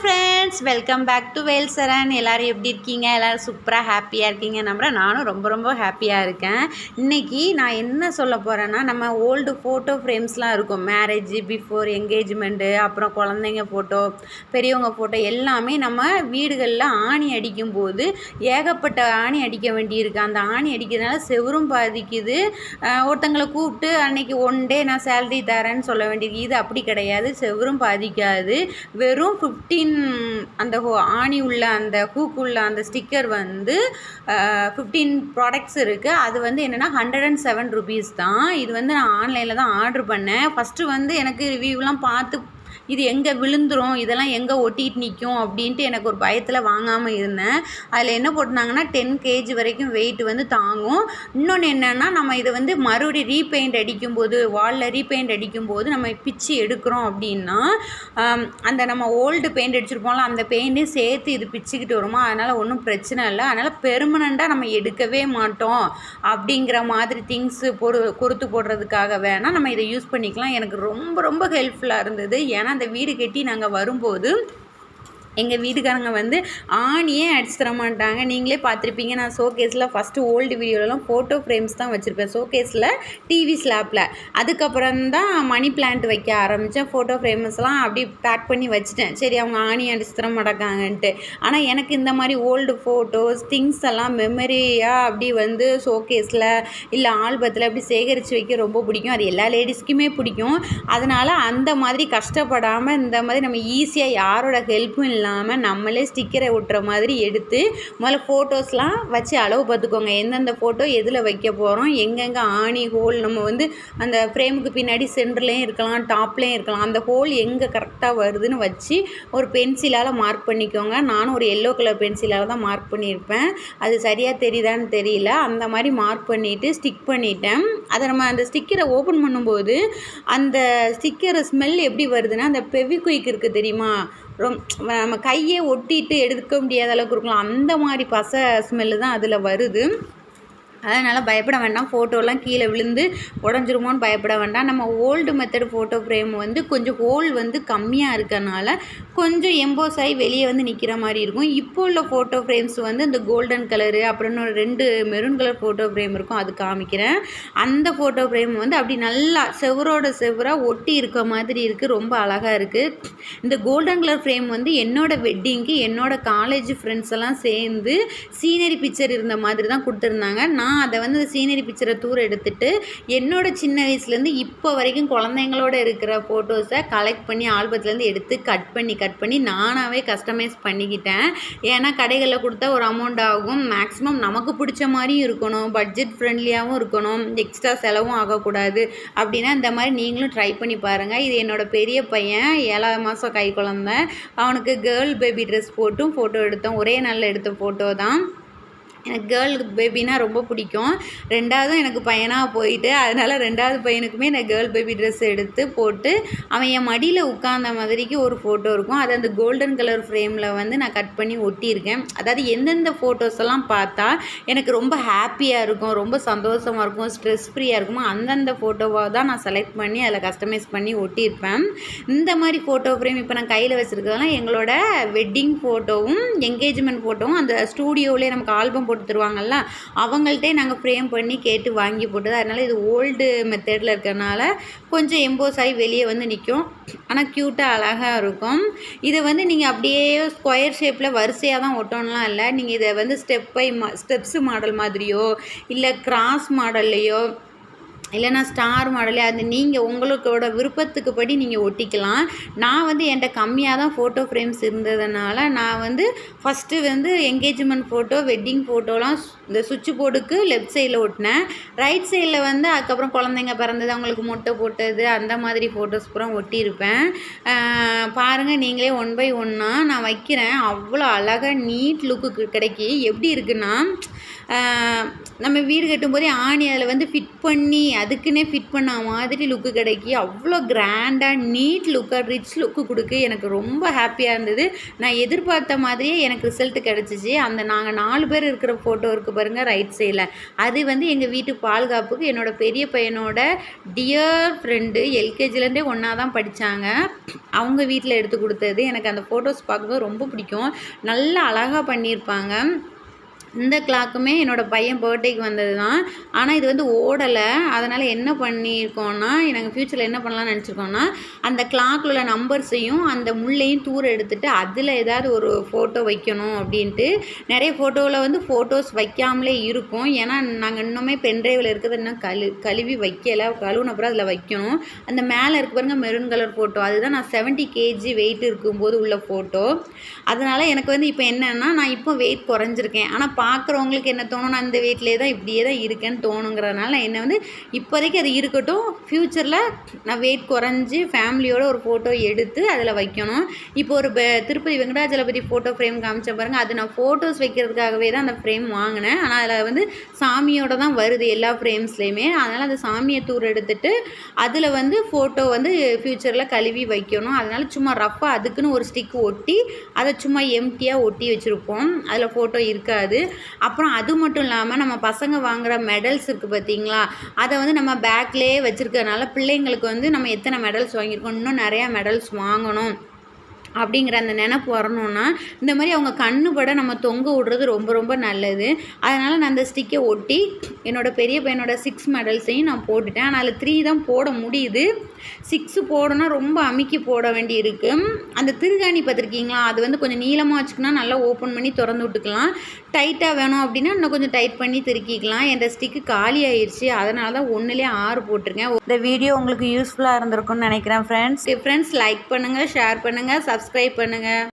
Friends friends welcome back to Vel Saran. எல்லோரும் எப்படி இருக்கீங்க? எல்லோரும் சூப்பராக ஹாப்பியாக இருக்கீங்க நம்புகிறேன் நானும் ரொம்ப ரொம்ப ஹாப்பியாக இருக்கேன். இன்றைக்கி நான் என்ன சொல்ல போகிறேன்னா நம்ம ஓல்டு ஃபோட்டோ ஃப்ரேம்ஸ்லாம் இருக்கும். மேரேஜ் பிஃபோர் என்கேஜ்மெண்ட்டு அப்புறம் குழந்தைங்க ஃபோட்டோ பெரியவங்க ஃபோட்டோ எல்லாமே நம்ம வீடுகளில் ஆணி அடிக்கும் போது ஏகப்பட்ட ஆணி அடிக்க வேண்டியிருக்கு. அந்த ஆணி அடிக்கிறதுனால செவரும் பாதிக்குது. ஒருத்தங்களை கூப்பிட்டு அன்னைக்கு ஒன் டே நான் சேல்ரி தரேன்னு சொல்ல வேண்டியது இது அப்படி கிடையாது. செவரும் பாதிக்காது. வெறும் ஃபிஃப்டீன் அந்த ஹோ ஆணி உள்ள அந்த ஹூக் உள்ள அந்த ஸ்டிக்கர் வந்து ஃபிஃப்டீன் ப்ராடக்ட்ஸ் இருக்குது அது வந்து என்னென்னா ஹண்ட்ரட் அண்ட் செவன் ருபீஸ் தான். இது வந்து நான் ஆன்லைனில் தான் ஆர்டர் பண்ணேன். ஃபஸ்ட்டு வந்து எனக்கு ரிவ்யூலாம் பார்த்து இது எங்கே விழுந்துரும்? இதெல்லாம் எங்கே ஒட்டிட்டு நிற்கும் அப்படின்ட்டு எனக்கு ஒரு பயத்தில் வாங்காமல் இருந்தேன். அதில் என்ன போட்டிருந்தாங்கன்னா டென் கேஜி வரைக்கும் வெயிட் வந்து தாங்கும். இன்னொன்று என்னென்னா நம்ம இதை வந்து மறுபடியும் ரீபெயிண்ட் அடிக்கும்போது வாலில் ரீபெயிண்ட் அடிக்கும்போது நம்ம பிச்சு எடுக்கிறோம் அப்படின்னா அந்த நம்ம ஓல்டு பெயிண்ட் அடிச்சிருப்போம்ல அந்த பெயிண்ட்டையும் சேர்த்து இது பிச்சுக்கிட்டு வருமா? அதனால் ஒன்றும் பிரச்சனை இல்லை. அதனால் பெர்மனண்ட்டாக நம்ம எடுக்கவே மாட்டோம். அப்படிங்கிற மாதிரி திங்ஸு பொறு பொறுத்து போடுறதுக்காக வேணால் நம்ம இதை யூஸ் பண்ணிக்கலாம். எனக்கு ரொம்ப ரொம்ப ஹெல்ப்ஃபுல்லாக இருந்தது. ஏன்னா அந்த வீடு கட்டி நாங்கள் வரும்போது எங்கள் வீட்டுக்காரங்க வந்து ஆணியே அடிச்சு தர மாட்டாங்க. நீங்களே பார்த்துருப்பீங்க. நான் ஷோகேஸில் ஃபஸ்ட்டு ஓல்டு வீடியோலலாம் ஃபோட்டோ ஃப்ரேம்ஸ் தான் வச்சுருப்பேன். ஷோகேஸில் டிவி ஸ்லாப்பில் அதுக்கப்புறம் தான் மணி பிளான்ட் வைக்க ஆரம்பித்தேன் ஃபோட்டோ ஃப்ரேம்ஸ்லாம் அப்படி பேக் பண்ணி வச்சுட்டேன். சரி அவங்க ஆணி அடிச்சு தர மாட்டாங்கன்ட்டு. ஆனால் எனக்கு இந்த மாதிரி ஓல்டு ஃபோட்டோஸ் திங்ஸ் எல்லாம் மெமரியாக அப்படி வந்து ஷோகேஸில் இல்லை ஆல்பத்தில் அப்படி சேகரித்து வைக்க ரொம்ப பிடிக்கும். அது எல்லா லேடிஸ்க்குமே பிடிக்கும். அதனால் அந்த மாதிரி கஷ்டப்படாமல் இந்த மாதிரி நம்ம ஈஸியாக யாரோட ஹெல்ப்பும் இல்லை இல்லாமல் நம்மளே ஸ்டிக்கரை ஒட்டுற மாதிரி எடுத்து முதல்ல ஃபோட்டோஸ்லாம் வச்சு அளவு பார்த்துக்கோங்க. எந்தெந்த ஃபோட்டோ எதில் வைக்க போகிறோம் எங்கெங்கே ஆணி ஹோல் நம்ம வந்து அந்த ஃப்ரேமுக்கு பின்னாடி சென்டர்லேயும் இருக்கலாம் டாப்லேயும் இருக்கலாம். அந்த ஹோல் எங்கே கரெக்டாக வருதுன்னு வச்சு ஒரு பென்சிலால் மார்க் பண்ணிக்கோங்க. நானும் ஒரு எல்லோ கலர் பென்சிலால் தான் மார்க் பண்ணியிருப்பேன். அது சரியாக தெரியுதான்னு தெரியல. அந்த மாதிரி மார்க் பண்ணிவிட்டு ஸ்டிக் பண்ணிட்டேன். அதை நம்ம அந்த ஸ்டிக்கரை ஓப்பன் பண்ணும்போது அந்த ஸ்டிக்கரை ஸ்மெல் எப்படி வருதுன்னா அந்த பெவிக்விக் இருக்குது தெரியுமா? ரொம் நம்ம கையே ஒட்டிட்டு எடுக்க முடியாத அளவுக்கு இருக்கலாம். அந்த மாதிரி பசை ஸ்மெல்லு தான் அதில் வருது. அதனால் பயப்பட வேண்டாம். ஃபோட்டோலாம் கீழே விழுந்து உடஞ்சிருமோன்னு பயப்பட வேண்டாம். நம்ம ஓல்டு மெத்தட் ஃபோட்டோ ஃப்ரேம் வந்து கொஞ்சம் ஹோல் வந்து கம்மியாக இருக்கனால கொஞ்சம் எம்போஸ் ஆகி வெளியே வந்து நிற்கிற மாதிரி இருக்கும். இப்போ உள்ள ஃபோட்டோ ஃப்ரேம்ஸ் வந்து இந்த கோல்டன் கலரு அப்புறம் ரெண்டு மெரூன் கலர் ஃபோட்டோ ஃப்ரேம் இருக்கும். அது காமிக்கிறேன். அந்த ஃபோட்டோ ஃப்ரேம் வந்து அப்படி நல்லா செவரோட செவராக ஒட்டி இருக்க மாதிரி இருக்குது ரொம்ப அழகாக இருக்குது இந்த கோல்டன் கலர் ஃப்ரேம் வந்து என்னோடய வெட்டிங்க்கு என்னோடய காலேஜ் ஃப்ரெண்ட்ஸ் எல்லாம் சேர்ந்து சீனரி பிக்சர் இருந்த மாதிரி தான் கொடுத்துருந்தாங்க. நான் நான் அதை வந்து சீனரி பிக்சரை தூர் எடுத்துட்டு என்னோடய சின்ன வயசுலேருந்து இப்போ வரைக்கும் குழந்தைங்களோட இருக்கிற ஃபோட்டோஸை கலெக்ட் பண்ணி ஆல்பத்துலேருந்து எடுத்து கட் பண்ணி கட் பண்ணி நானாகவே கஸ்டமைஸ் பண்ணிக்கிட்டேன். ஏன்னா கடைகளில் கொடுத்தா ஒரு அமௌண்ட் ஆகும். மேக்ஸிமம் நமக்கு பிடிச்ச மாதிரியும் இருக்கணும். பட்ஜெட் ஃப்ரெண்ட்லியாகவும் இருக்கணும். எக்ஸ்ட்ரா செலவும் ஆகக்கூடாது. அப்படின்னா இந்த மாதிரி நீங்களும் ட்ரை பண்ணி பாருங்கள் இது என்னோடய பெரிய பையன். ஏழாவது மாதம் கை குழந்த. அவனுக்கு கேர்ள் பேபி ட்ரெஸ் போட்டும் ஃபோட்டோ எடுத்தோம். ஒரே நாளில் எடுத்த ஃபோட்டோ தான். எனக்கு கேர்ள் பேபினா ரொம்ப பிடிக்கும். ரெண்டாவதும் எனக்கு பையனாக போயிட்டு அதனால் ரெண்டாவது பையனுக்குமே நான் கேர்ள் பேபி ட்ரெஸ் எடுத்து போட்டு அவன் என் மடியில் உட்காந்த மாதிரிக்கு ஒரு ஃபோட்டோ இருக்கும். அது அந்த கோல்டன் கலர் ஃப்ரேமில் வந்து நான் கட் பண்ணி ஒட்டியிருக்கேன். அதாவது எந்தெந்த ஃபோட்டோஸ் எல்லாம் பார்த்தா எனக்கு ரொம்ப ஹாப்பியாக இருக்கும் ரொம்ப சந்தோஷமாக இருக்கும் ஸ்ட்ரெஸ் ஃப்ரீயாக இருக்குமோ அந்தந்த ஃபோட்டோவாக தான் நான் செலக்ட் பண்ணி அதில் கஸ்டமைஸ் பண்ணி ஒட்டியிருப்பேன். இந்த மாதிரி ஃபோட்டோ ஃப்ரேம் இப்போ நான் கையில் வச்சுருக்கலாம் எங்களோட வெட்டிங் ஃபோட்டோவும் என்கேஜ்மெண்ட் ஃபோட்டோவும் அந்த ஸ்டூடியோவிலே நமக்கு ஆல்பம் போட்டு தருவாங்கல்ல அவங்கள்ட்டே நாங்கள் ஃப்ரேம் பண்ணி கேட்டு வாங்கி போட்டது. அதனால் இது ஓல்டு மெத்தடில் இருக்கிறனால கொஞ்சம் எம்போஸ் ஆகி வெளியே வந்து நிற்கும் ஆனால் க்யூட்டாக அழகாக இருக்கும். இதை வந்து நீங்கள் அப்படியே ஸ்கொயர் ஷேப்பில் வரிசையாக தான் ஒட்டணும்லாம் இல்லை. நீங்கள் இதை வந்து ஸ்டெப் பை மா ஸ்டெப்ஸு மாடல் மாதிரியோ இல்லை கிராஸ் மாடல்லையோ இல்லைனா ஸ்டார் மாடலே அது நீங்கள் உங்களுக்கோட விருப்பத்துக்கு படி நீங்கள் ஒட்டிக்கலாம். நான் வந்து என்கிட்ட கம்மியாக தான் ஃபோட்டோ ஃப்ரேம்ஸ் இருந்ததுனால நான் வந்து ஃபஸ்ட்டு வந்து என்கேஜ்மெண்ட் ஃபோட்டோ வெட்டிங் ஃபோட்டோலாம் இந்த சுவிட்ச் போர்டுக்கு லெஃப்ட் சைடில் ஒட்டினேன். ரைட் சைடில் வந்து அதுக்கப்புறம் குழந்தைங்க பிறந்தது அவங்களுக்கு மொட்டை போட்டது அந்த மாதிரி ஃபோட்டோஸ் பூரா ஒட்டியிருப்பேன். பாருங்கள் நீங்களே ஒன் பை ஒன்னாக நான் வைக்கிறேன். அவ்வளோ அழகாக நீட் லுக்கு கிடைக்கி. எப்படி இருக்குன்னா நம்ம வீடு கட்டும்போதே ஆணி அதில் வந்து ஃபிட் பண்ணி அதுக்குன்னே ஃபிட் பண்ண மாதிரி லுக்கு கிடைக்கி அவ்வளோ கிராண்டாக நீட் லுக்காக ரிச் லுக்கு கொடுக்கு எனக்கு ரொம்ப ஹாப்பியாக இருந்தது. நான் எதிர்பார்த்த மாதிரியே எனக்கு ரிசல்ட் கிடச்சிச்சு. அந்த நாங்கள் நாலு பேர் இருக்கிற ஃபோட்டோ இருக்குது பாருங்கள் ரைட் சைடில் அது வந்து எங்கள் வீட்டு பாதுகாப்புக்கு என்னோடய பெரிய பையனோட டியர் ஃப்ரெண்டு எல்கேஜிலேருந்தே ஒன்றா தான் படித்தாங்க அவங்க வீட்டில் எடுத்து கொடுத்தது. எனக்கு அந்த ஃபோட்டோஸ் பார்க்கும்போது ரொம்ப பிடிக்கும். நல்லா அழகாக பண்ணியிருப்பாங்க. இந்த கிளாக்குமே என்னோடய பையன் பர்த்டேக்கு வந்தது தான் ஆனால் இது வந்து ஓடலை. அதனால் என்ன பண்ணியிருக்கோன்னா நாங்கள் ஃப்யூச்சரில் என்ன பண்ணலாம்னு நினச்சிருக்கோன்னா அந்த கிளாக்கில் உள்ள நம்பர்ஸையும் அந்த முள்ளையும் தூர எடுத்துகிட்டு அதில் ஏதாவது ஒரு ஃபோட்டோ வைக்கணும் அப்படின்ட்டு நிறைய ஃபோட்டோவில் வந்து ஃபோட்டோஸ் வைக்காமலே இருக்கும். ஏன்னா நாங்கள் இன்னுமே பென்ட்ரைவில் இருக்கிறது இன்னும் கழு கழுவி வைக்கலை. கழுவுன அப்புறம் அதில் வைக்கணும். அந்த மேலே இருக்க பாருங்க மெரூன் கலர் ஃபோட்டோ அதுதான் நான் செவன்ட்டி கேஜி வெயிட் இருக்கும்போது உள்ள ஃபோட்டோ அதனால் எனக்கு வந்து இப்போ என்னென்னா நான் இப்போ வெயிட் குறைஞ்சிருக்கேன். ஆனால் பார்க்குறவங்களுக்கு என்ன தோணும்? நான் இந்த வீட்டிலே தான் இப்படியே தான் இருக்கேன்னு தோணுங்கிறதுனால என்ன வந்து இப்போதைக்கு அது இருக்கட்டும். ஃப்யூச்சரில் நான் வெயிட் குறைஞ்சி ஃபேமிலியோட ஒரு ஃபோட்டோ எடுத்து அதில் வைக்கணும். இப்போ ஒரு திருப்பதி வெங்கடாஜலபதி ஃபோட்டோ ஃப்ரேம் காமிச்ச பாருங்கள் அது நான் ஃபோட்டோஸ் வைக்கிறதுக்காகவே தான் அந்த ஃப்ரேம் வாங்கினேன். ஆனால் அதில் வந்து சாமியோட தான் வருது எல்லா ஃப்ரேம்ஸ்லேயுமே அதனால் அந்த சாமியை தூர் எடுத்துட்டு அதில் வந்து ஃபோட்டோ வந்து ஃப்யூச்சரில் கழுவி வைக்கணும். அதனால் சும்மா ரஃப்பாக அதுக்குன்னு ஒரு ஸ்டிக் ஒட்டி அதை சும்மா எம்டியாக ஒட்டி வச்சுருப்போம். அதில் ஃபோட்டோ இருக்காது. அப்புறம் அது மட்டும் இல்லாமல் நம்ம பசங்க வாங்குகிற மெடல்ஸ் இருக்குது பார்த்தீங்களா அதை வந்து நம்ம பேக்லேயே வச்சுருக்கறனால பிள்ளைங்களுக்கு வந்து நம்ம எத்தனை மெடல்ஸ் வாங்கியிருக்கோம்? இன்னும் நிறையா மெடல்ஸ் வாங்கணும். அப்படிங்கிற அந்த நினப்பு வரணும்னா இந்த மாதிரி அவங்க கண்ணு பட நம்ம தொங்க விடுறது ரொம்ப ரொம்ப நல்லது. அதனால் நான் அந்த ஸ்டிக்கை ஒட்டி என்னோட பெரிய பையனோட சிக்ஸ் மெடல்ஸையும் நான் போட்டுட்டேன். ஆனால் அதில் த்ரீ தான் போட முடியுது. சிக்ஸு போடணும்னா ரொம்ப அமுக்கி போட வேண்டி இருக்குது அந்த திருகாணி பார்த்துருக்கீங்களா? அது வந்து கொஞ்சம் நீளமாக வச்சுக்கினா நல்லா ஓப்பன் பண்ணி திறந்து விட்டுக்கலாம். டைட்டாக வேணும் அப்படின்னா இன்னும் கொஞ்சம் டைட் பண்ணி திருக்கிக்கலாம். என் ஸ்டிக்கு காலி ஆயிடுச்சு அதனால தான் ஒன்றுலேயே ஆறு போட்டிருக்கேன். இந்த வீடியோ உங்களுக்கு யூஸ்ஃபுல்லாக இருந்திருக்கும்னு நினைக்கிறேன் ஃப்ரெண்ட்ஸ் ஃப்ரெண்ட்ஸ் லைக் பண்ணுங்கள் ஷேர் பண்ணுங்கள் சப்ஸ்கிரைப் பண்ணுங்கள்